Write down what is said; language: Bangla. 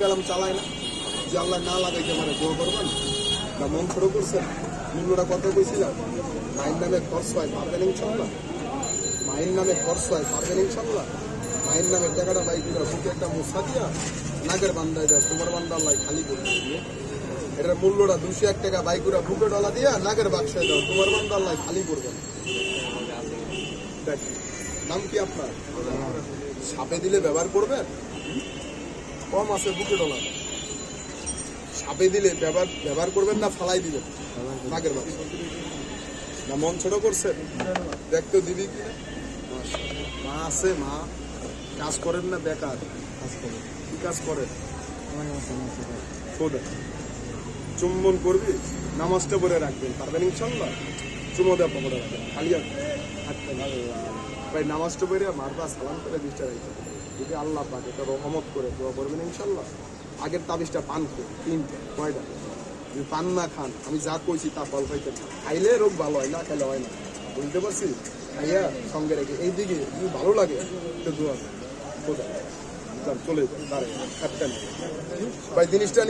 কালাম চালায় না। যে আল্লাহ না লাগাইতে পারে দোয়া করবেন না। মন ছোট করছেন মূল্যটা কত কইছিলাম? মায়ের নামে খরচ হয়, পারবেন ইনশাল্লাহ মায়ের নামে খরচ হয় বার্গেনিং ইনশাল্লাহ মায়ের নামে টাকাটা বাইক দিবা, বুকে একটা মুসা দিয়া নাগের বান্ধায় দেয়, তোমার বান্দা আল্লাহ খালি করবে এটার মূল্যটা দুশো এক টাকা বাইকুরা বুকে ডলা দিয়া নাগের বাক্সায় দাও তোমার বান্দা আল্লাহ খালি করবে না। নাম কি আপনার? সাপে দিলে ব্যবহার করবেন? কম আছে বুকে ডলা সাপে দিলে ব্যবহার ব্যবহার করবেন না ফালাই দিবেন। নাগের বাক্স না মন ছোট করছেন দেখতে দিবি কি মা আছে মা। কাজ করেন না বেকার। কাজ করেন। কি কাজ করেন? খোদা চুম্বন করবি? নামাজটা পরে রাখবেন পারবেন ইনশাল্লাহ চুমো দেওয়া পকড়ে রাখবেন। খালি হাত। ভাই নামাজটা পরে মারবা সালাম করে রাখবেন যদি আল্লাহ পাকে তার রহমত করে দোয়া করবেন ইনশাল্লাহ আগের তাবিজটা পান করে, তিনটে, কয়টা? যদি পান না খান, আমি যা কইছি তা ফল পাইতে না খাইলে রোগ ভালো হয় না খাইলে হয় না। বুঝতে পারছি? খাইয়া সঙ্গে রেখে এইদিকে যদি ভালো লাগে, তো দোয়া চলে যান ভাই, জিনিসটা